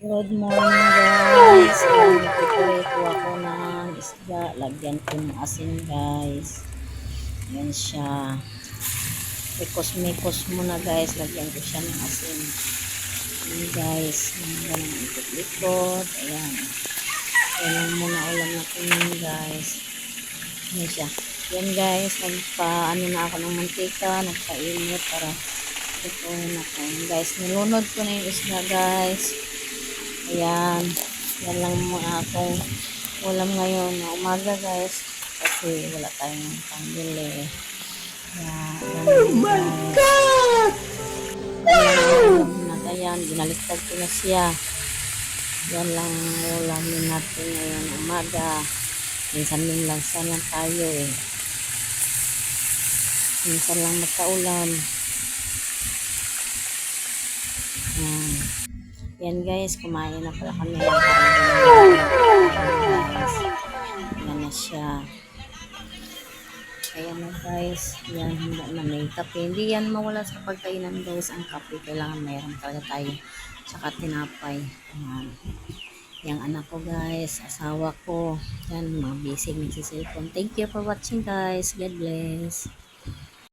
Good morning guys. Nagpiprito ako ng isda. Lagyan ko ng asin guys. Ayan siya. Mikos-mikos muna guys. Lagyan ko siya ng asin. Ayan guys. Ayan ng ikot-ikot. Ayan. Lang muna ulam natin yun guys. Ayan siya. Ayan guys. Nagpa ano na ako ng mantika. Nagpainit para ito na. Ayan, guys. Nilunod ko na yung isda guys. Ayan. Yan lang muna akong ulam ngayon na umaga guys. Kasi wala tayong pambili. Ayan. Oh my God! Ayan. At ayan. Binaliktad ko na siya. Yan lang ang ulamin natin ngayon umaga. Minsan din lang lang tayo eh. Minsan lang magkaulan. Ayan. Yan guys, kumain na pala kami. Yan na siya. Kaya na guys, yan hindi na may kape. Hindi yan mawala sa pagkainan guys. Ang kape, kailangan mayroon talaga tayo. Tsaka tinapay. Yan. Yung anak ko guys, asawa ko. Yan, mga busy, nagsisilpon. Thank you for watching guys. God bless.